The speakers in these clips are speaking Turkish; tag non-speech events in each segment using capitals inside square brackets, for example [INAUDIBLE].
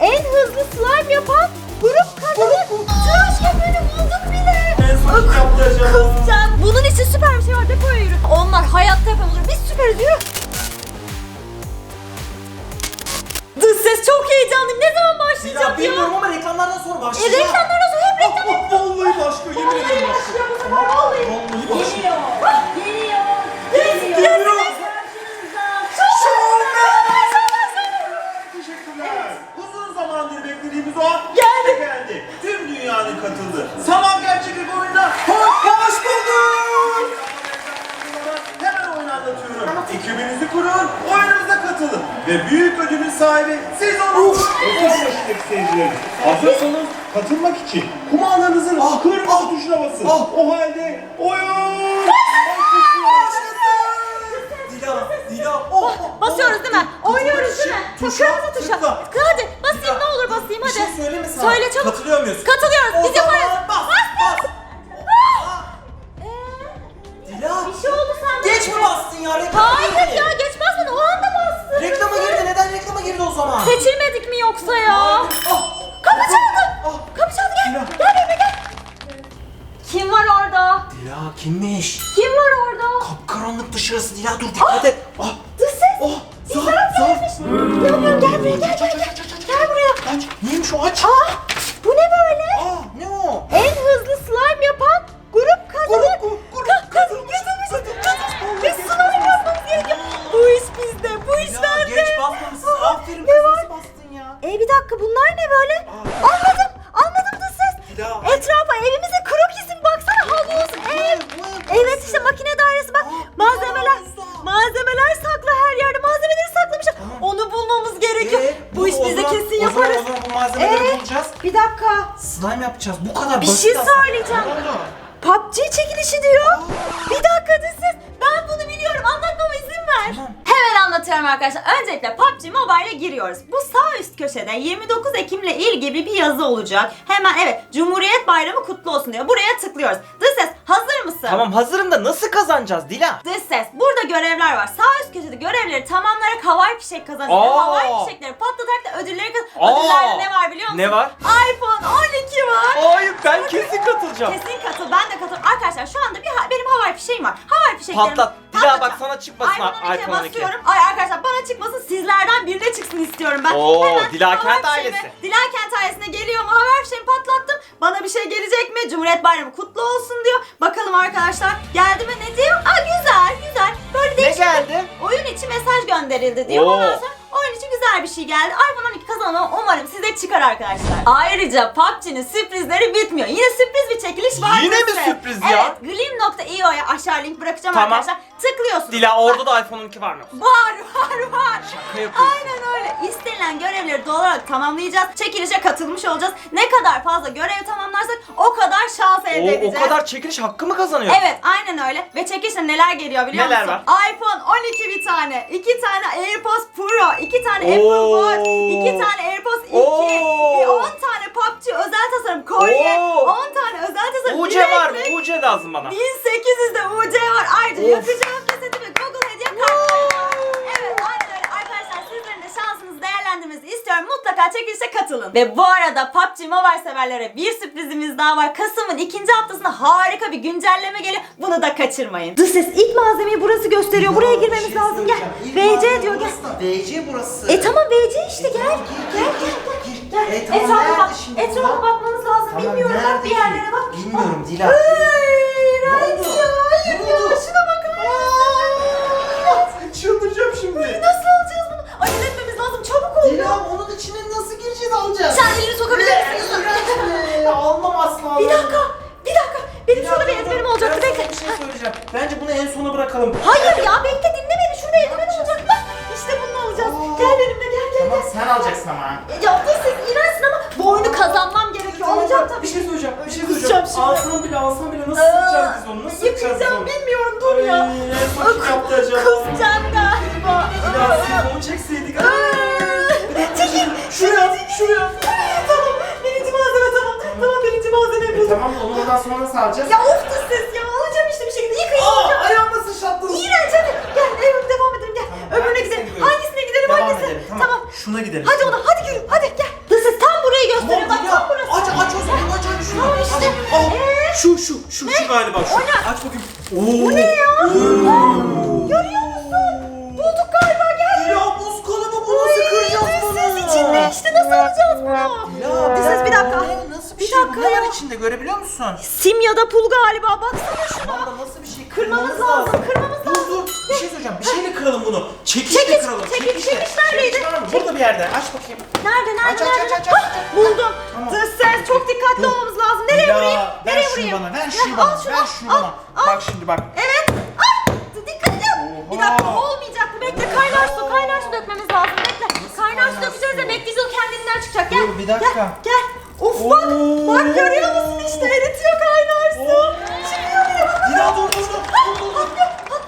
En hızlı slime yapan grup kazanır. Tıraş köpüğünü bulduk bile. En son kim yaptı acaba? Kızcan. Bunun için süper bir şey var. Depoya yürü. Onlar hayatta yapamaz. Biz süperiz yürü. Dış ses çok heyecanlıyım. Ne zaman Ya başlayacak ya? bilmiyorum ama reklamlardan sonra E, başlayacak. reklamlardan sonra hep reklam. Oh, oh, Vallahi başka yemin ederim başka. Vallahi. Geliyor. Ödülün sahibi siz olun. Özel yaşındaki seyircilerimiz. Hazırsanız katılmak için kumandanızın kırmızı tuşuna basın. O halde oyun başlasın. Dila, Dila. Oh, oh, Basıyoruz değil mi? Oynuyoruz değil mi? Tuşa, Kırmızı tuşa. tıkla. Hadi basayım ne olur basayım Bir hadi. şey söyleme sana. Söyle çabuk. Katılıyor muyuz? Katılıyoruz. O Biz yaparız. bas, bas. Kimmiş? Kim var orada? Kapkaranlık dışarısı Dila dur dikkat et. Ah, Dış ses. oh, zar, İzler zar. gelmiş. Ne yapıyorum gel buraya gel gel gel. Gel buraya. Aç. Neymiş o aç? Ah bu ne böyle? Aa ne o? En hızlı slime yapan grup kazanır. Grup, grup, grup. Ka- kazanır, kazanır, kazanır. Biz slime yapmamız gerekiyor. Bu iş bizde, bu iş Ya bende. geç basmamışsın. Aa, Aferin kız nasıl bastın ya? E bir dakika bunlar ne böyle? Aa. Anladım, anladım da ses. Dila. Etrafa evimize Slime yapacağız. Bu kadar Bir basit şey aslında. söyleyeceğim. Ne oldu? PUBG çekilişi diyor. Bir dakika siz. Ben bunu biliyorum. Anlatmama izin ver. Tamam. Hemen anlatıyorum arkadaşlar. Öncelikle PUBG Mobile'e giriyoruz. Bu sağ üst köşede 29 Ekim'le ilgili bir yazı olacak. Hemen evet Cumhuriyet Bayramı kutlu olsun diyor. Buraya tıklıyoruz. Dış ses hazır mısın? Tamam hazırım da nasıl kazanacağız Dila? Dış ses. Burada görevler var. Sağ üst köşede görevleri tamamlayarak havai fişek kazanacağız. Aa. Havai fişekleri patlatarak da ödülleri kaz- Aa. Ödüllerde ne var biliyor musun? Ne var? iPhone 12 var. Hayır ben kesin katılacağım. Kesin katıl. Ben de katıl. Arkadaşlar şu anda bir ha- benim havai fişeğim var. Havai fişeklerim. Patlat. Dila Patlatacağım. bak sana çıkmasın iPhone 12'ye iPhone 12. basıyorum. Ay arkadaşlar bana çıkmasın sizlerden birine çıksın istiyorum ben. Oo, Dilakent havai fişeğimi- ailesi. Dilakent ailesine geliyorum. Havai fişeğimi patlattım. Bana bir şey gelecek mi? Cumhuriyet Bayramı kutlu olsun diyor. Bakalım arkadaşlar. Geldi mi ne diyor? Aa güzel güzel. Böyle Ne değişik. geldi? Oyun için mesaj gönderildi diyor. Oo. Ondan sonra oyun için güzel bir şey geldi. iPhone 12 kazanan umarım size çıkar arkadaşlar. Ayrıca PUBG'nin sürprizleri bitmiyor. Yine sürpriz bir çekiliş var. Yine mi size. sürpriz ya? Evet. Glim.io'ya aşağı link bırakacağım Tamam. arkadaşlar. Tıklıyorsunuz. Dila orada da iPhone 12 var mı? [LAUGHS] Var var var. Şaka yapıyorsun. Aynen öyle. İstenilen görevleri doğal olarak tamamlayacağız. Çekilişe katılmış olacağız. Ne kadar fazla görev tamamlarsak o kadar şans elde O, o edeceğiz. kadar çekiliş hakkı mı kazanıyor? Evet aynen öyle. Ve çekişte neler geliyor biliyor Neler musun? iPhone 12 bir tane, 2 tane AirPods Pro, 2 tane Apple Oo. Watch, 2 tane AirPods 2, Oo. bir 10 tane PUBG özel tasarım kolye, Oo. 10 tane özel tasarım UC var mı? bileklik, UC lazım bana. 1800 de UC var. Ayrıca Of. yakacağım keseti ve Google hediye kartları var. Evet aynen öyle. Arkadaşlar sizlerin de şansınızı değerlendirmenizi istiyorum. Mutlaka çekilişe katılın. Ve bu arada PUBG Mobile severlere bir sürprizimiz daha var. Kasım'ın ikinci haftasında harika bir güncelleme geliyor. Bunu da kaçırmayın. Dış ses ilk malzemeyi burası gösteriyor. Buraya girmemiz lazım. Gel. VC diyor gel. VC burası. E tamam VC işte gel. Gel gel gel. Gel. E, tamam, Etrafa bak. Etrafa bakmanız lazım. Tamam, Bilmiyorum bak bir yerlere bak. Bilmiyorum, Bak. Ee, Almam asla. Bir dakika. Bir dakika. Benim Bir şurada bir dakika, ezberim dur. olacaktı. Ben Bekle. sana bir şey söyleyeceğim. Bence bunu en sona bırakalım. Hayır ya bekle dinle beni. Şurada ezberim olacak. Bak işte bunu alacağız. Aa. Gel benimle gel gel Tamam gel. sen alacaksın ama. Ya dur sen iğrençsin ama bu oyunu kazanmam gerekiyor. Alacağım tabii. Bir şey söyleyeceğim. Bir şey Kusacağım söyleyeceğim. şimdi. Alsam bile alsam bile nasıl sıkacağız biz onu? Nasıl sıkacağız biz Yıkayacağım onu? bilmiyorum dur ya. Ay, en son kim yaptı acaba? Kusacağım galiba. Ya siz onu çekseydik. tamam? Onu ondan sonra saracağız. Ya of da ses ya. Alacağım işte bir şekilde. Yıkayın. Aa ayağıma sıçrattın. İğrenç hadi. Gel evet, devam edelim gel. Tamam, Öbürüne gidelim. gidiyoruz? Hangisine gidelim Devam hangisine? edelim, tamam. Şuna gidelim. Hadi ona hadi yürü hadi gel. Da siz tam burayı gösterin. Bak tam burası. Aç aç o zaman aç aç şunu. Tamam işte. Aa, Ee? şu şu şu şu galiba şu. O? Aç bakayım. Oo. Bu ne ya? Aa, Görüyor musun? Bulduk galiba gel. Ya buz kalıbı bu nasıl kıracağız bunu? düzsüz içinde işte nasıl alacağız bunu? Ya, Siz bir dakika dakika? Ne ya. var içinde görebiliyor musun? Sim ya da pul galiba baksana şuna. Tamam da nasıl bir şey? Kırmamız lazım, kırmamız dur, lazım. Dur dur bir şey söyleyeceğim. Bir şeyle kıralım bunu. Çekiçle Çekiç, kıralım. çekiç, çekiç neredeydi? Çekiç var mı? Burada bir yerde. Aç bakayım. Nerede nerede Aç, aç, nerede? aç, aç, Hah, aç. buldum. Tamam. Dış ses çok dikkatli olmamız lazım. Nereye Ya, vurayım? ver Nereye şunu vurayım? bana. Ver Ya, şunu bana. al şunu, Ver şunu al, bana. al. Bak şimdi bak. Evet. Ay, dikkat et. Bir dakika olmayacak bu. Bekle kaynar su kaynar su dökmemiz lazım. Bekle. Kaynar su kaynar dökeceğiz de su? bekleyeceğiz o kendiliğinden çıkacak. Gel. Dur, bir dakika. Gel. Of bak. Oo. Bak görüyor musun işte eritiyor kaynar su. Çıkıyor bile bak. Dila dur dur dur. Dur dur dur.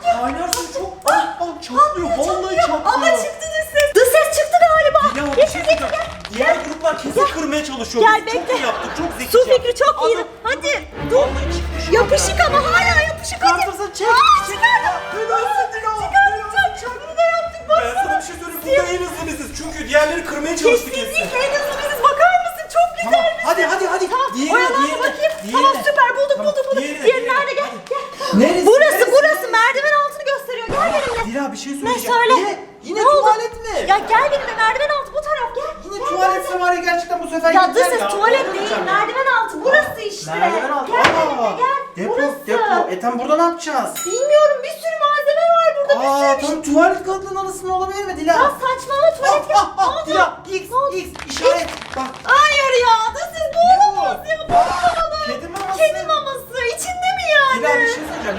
Kaynar su çok. Ah ah çatlıyor. Vallahi çatlıyor. Ama çıktı dış ses. Dış ses çıktı galiba. Ya bir Getir şey getir söyleyeceğim. gel. Diğer gruplar kesin kırmaya çalışıyor. Gel, Biz çok bekle. iyi yaptık. Çok zekice Su fikri yaptık. çok Al, iyi. dur. Hadi. Dur. Vallahi çıkmış. Yapışık ama hala yapışık. Hadi. Çıkartırsan çek. Aa, çıkardım. Helalsin Dila. Çıkartacağım. Çadırı da yaptık Ben baksana. sana bir şey söyleyeyim. Burada en hızlı biziz. Çünkü diğerleri kırmaya çalıştı kesin. Kesinlikle en hızlı biziz. Bakar mısın? Çok Tamam. güzelmiş. Hadi hadi hadi. Tamam. Diğerine, Oyalandı diğerine, bakayım. diğerine. Tamam süper bulduk Tamam, bulduk bulduk. diğerine, Diğeri diğerine. nerede gel. Hadi. gel. Neresi? Burası Neresi? burası merdiven altını gösteriyor. Gel benimle. Dila bir şey Ne söyleyeceğim. söyle? Yine, yine Ne oldu? tuvalet mi? Ya gel benimle merdiven altı bu taraf gel. Yine Gel, tuvaletse gel. var ya gerçekten bu sefer Ya dış ses tuvalet değil merdiven altı burası işte. Merdiven altı. Gel Aa, gel. Depo, burası. depo. E tam burada ne yapacağız? Bilmiyorum bir sürü malzeme var burada Aa sürü bir şey. tam tuvalet kağıdının arasında olabilir mi Dila? Ya saçmalama tuvalet Ah, yok. ah, ah, oldu? Dila X? X işaret. Bak. Hayır ya dış ses bu olamaz ya. Bu olamaz. Kedi maması. Kedi maması içinde mi yani? Dila bir şey söyleyeceğim.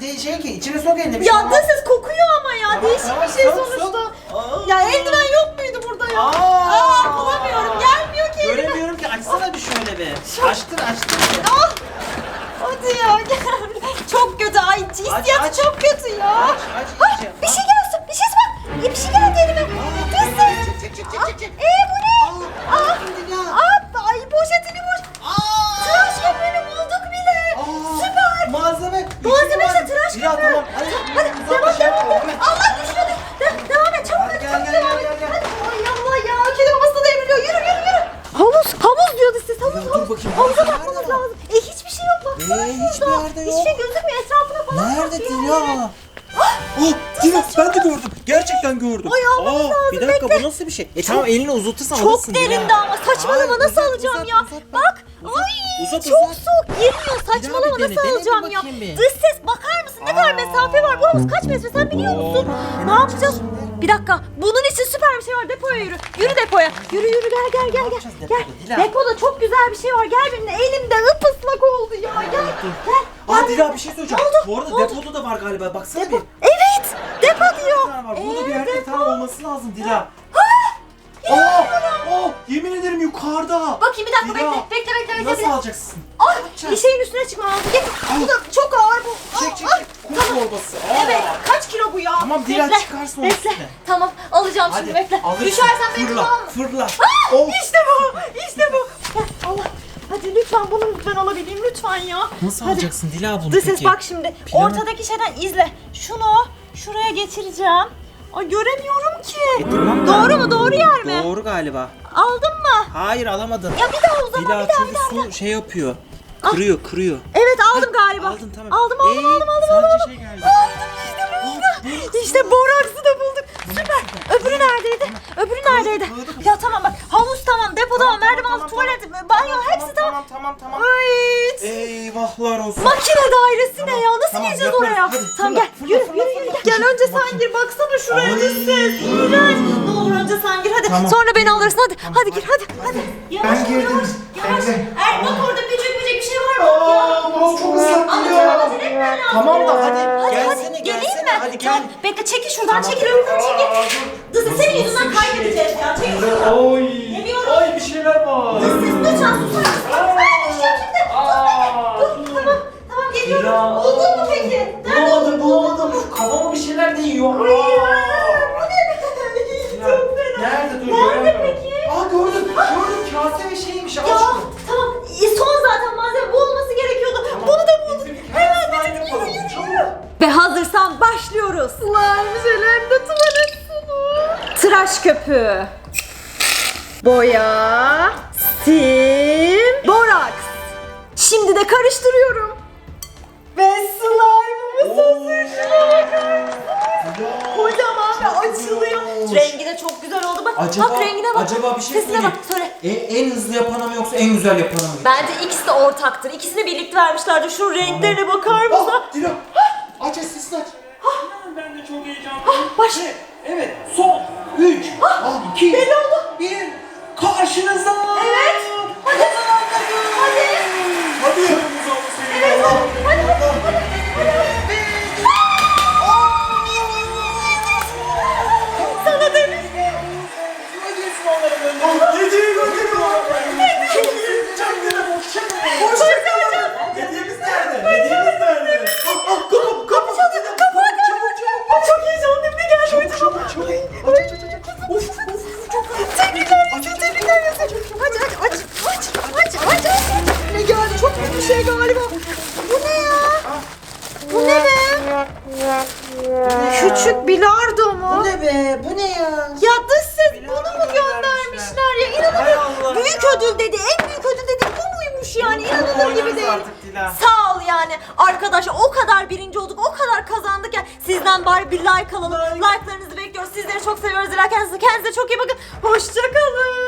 Niye şey ki? İçine sok elini bir şey Ya dış ses kokuyor ama ya değişik bir şey sonuçta. Ya eldiven yok muydu burada ya? Aa. Bulamıyorum gelmiyor ki eldiven. Göremiyorum ki açsana bir şöyle bir. Açtır açtır. Ah! Hadi ya gel. Çok kötü. Ay hissiyatı aç. çok kötü ya. Aç, aç Ah, iyice. bir şey gelsin. Bir şey bak. Ya bir şey geldi elime. Ses. Çık çık çık Ah, çık çık. Ee bu ne? Aa, Ah, Dila. ah, ay poşetini boş. Tıraş köpüğünü bulduk bile. Aa, Süper. Malzeme. Malzeme içi işte var. tıraş köpüğü. tamam. Hadi, Hadi uzatma, devam şey devam. yapma. Allah düşmedi. De- Devam et çabuk Hadi hadi. gel, çabuk gel, devam gel, et. gel, gel. Hadi. Ay Allah ya. Kedi maması da devriliyor. Yürü yürü yürü. Havuz, havuz diyordu siz. Havuz, Ya dur havuz. bakayım, Havuza havuz bakmamız nerede lazım. E hiçbir şey yok baksana Ee, hiçbir yerde Hiçbir şey yok. gözükmüyor. Etrafına falan Nerede bak bir Dila? yerlere. Oh, Dila ben de gördüm. Gerçekten gördüm. Ay, almamız lazım, bir dakika bekle. bu nasıl bir şey? E tamam elini uzatırsan Çok alırsın Dila. derindi ama saçmalama Hayır, nasıl uzat, alacağım uzat, ya? uzat, Bak. uzat. Ay Uzat, çok uzat. soğuk girmiyor saçmalama nasıl dene, alacağım ya? bir. Dış ses bakar mısın ne kadar Aa. mesafe var? Bu havuz kaç metre sen biliyor musun? Oo, Ne yapacağız? Bir dakika bunun için süper bir şey var depoya yürü. Yürü depoya. Yürü yürü gel gel gel gel. yapacağız Gel. depoda, Dila? Depoda çok güzel bir şey var. Gel benimle elimde ıpıslak oldu ya. Gel gel. Aa gel. Dila bir şey söyleyeceğim. Ne oldu? Bu arada oldu? depoda da var galiba. Baksana Depo. bir. Evet. Depo diyor. Bir tane var. Burada Ee, bir yerde bir tane olması lazım Dila. Aa, aa, yemin ederim yukarıda. Bakayım bir dakika Dila, bekle bekle bekle bekle. Nasıl bekle. alacaksın? Yapacağız? bir şeyin üstüne çıkmam lazım. Gel. Bu da çok ağır bu. Çek çek aa. çek. Kum torbası. Aa. Evet. Kaç kilo bu ya? Tamam, Dila Bekle, çıkarsın onun Bekle. üstüne. Tamam alacağım şimdi bekle. alırsın. Düşersen beni Fırla, fırla. Ah, Oh. İşte bu. İşte bu. Allah. Hadi lütfen bunu lütfen alabileyim lütfen ya. Nasıl Hadi. alacaksın Dila bunu Dış peki? ses bak şimdi. Planı- Ortadaki şeyden izle. Şunu şuraya geçireceğim. Ay göremiyorum ki. E, tamam da- Doğru mu? Doğru yer mi? Doğru galiba. Aldın mı? Hayır alamadın. Ya bir daha o zaman bir daha bir daha. su şey yapıyor. Kırıyor kırıyor. Evet aldım galiba. Aldın tamam. Aldım aldım Ee, aldım aldım. sadece aldım. şey geldi. Aldım işte burada. İşte boraksı da bulduk. Süper. Öbürü neredeydi? Öbürü neredeydi? Ya tamam bak havuz tamam depo tamam merdiven altı tuvalet banyo tamam. Tamam tamam tamam. Ay. Eyvahlar olsun. Makine dairesi ne ya? Nasıl tamam, gireceğiz yaparız. oraya? Hadi, tamam fırla, gel. fırla, yürü, fırla, yürü, yürü. fırla. Gel önce sen gir. Baksana şuraya ses. İğrenç. Ne olur önce sen gir hadi. Tamam. Sonra beni alırsın hadi. hadi gir hadi. Hadi. Yavaş Ben girdim. yavaş. Yavaş. Er bak orada böcek böcek bir şey var mı? Ya. Aa, burası çok ıslak lazım. Tamam da hadi, Hadi gelsene, hadi gelsene, geleyim mi? hadi gel. Tamam bekle çekil şuradan çekil önümden çekil. Dızı senin yüzünden kaybedeceğiz ya. Çekil. Oy. Ay bir şeyler var. Dız ses lütfen susar mısın? Geliyorum. Ya. Buldun mu peki? Nerede Bulamadım bulamadım. Şu kafama bir şeyler değiyor. Bu ne? Çok fena. Nerede dur? Nerede göremiyorum. peki? Aa gördüm. Gördüm kase ve şeymiş. Aç Ya tamam e, son zaten malzeme bu olması gerekiyordu. Bunu da bulduk. Hemen slime bitirdik. yapalım. Yürü. Ve hazırsan başlıyoruz. Slime'mış elinde tuvalet. Tıraş köpüğü. Boya. Sim. Boraks. Şimdi de karıştırıyorum. Ve slime'ımız hazır. Şuna bakar mısınız? Kocaman ve açılıyor. Rengi de çok güzel oldu. Bak, Acaba, bak rengine bak. acaba bir şey Sesine söyleyeyim. bak söyle. E, en hızlı yapanı mı yoksa en güzel yapanı mı? Bence ikisi de ortaktır. İkisini birlikte vermişlerdir. Şu renklerine bakar mısın? Ah Dila. Aç aç sesini aç. Ben de çok heyecanlıyım. Ah, baş. Ve Evet son 3 2 belli oldu. 1 Karşınızda. Evet. Hadi. Hadi. Hadi yanımız oldu senin. Evet. Allah. Hadi. Hadi. Hadi. Hadi. Sana demiştim. Ne diyorsun onlara Küçük bilardo mu? Bu ne be? Bu ne ya? Ya dış ses bunu mu göndermişler ya? Hay Büyük ödül dedi. En büyük ödül dedi. Bu muymuş yani? İnanılır gibi Oynarız değil. artık Dila. Sağ ol yani. Arkadaşlar o kadar birinci olduk, o kadar kazandık ya. Sizden bari bir like alalım. Like'larınızı bekliyoruz. Sizleri çok seviyoruz. Kendinize, kendinize çok iyi bakın. Hoşçakalın.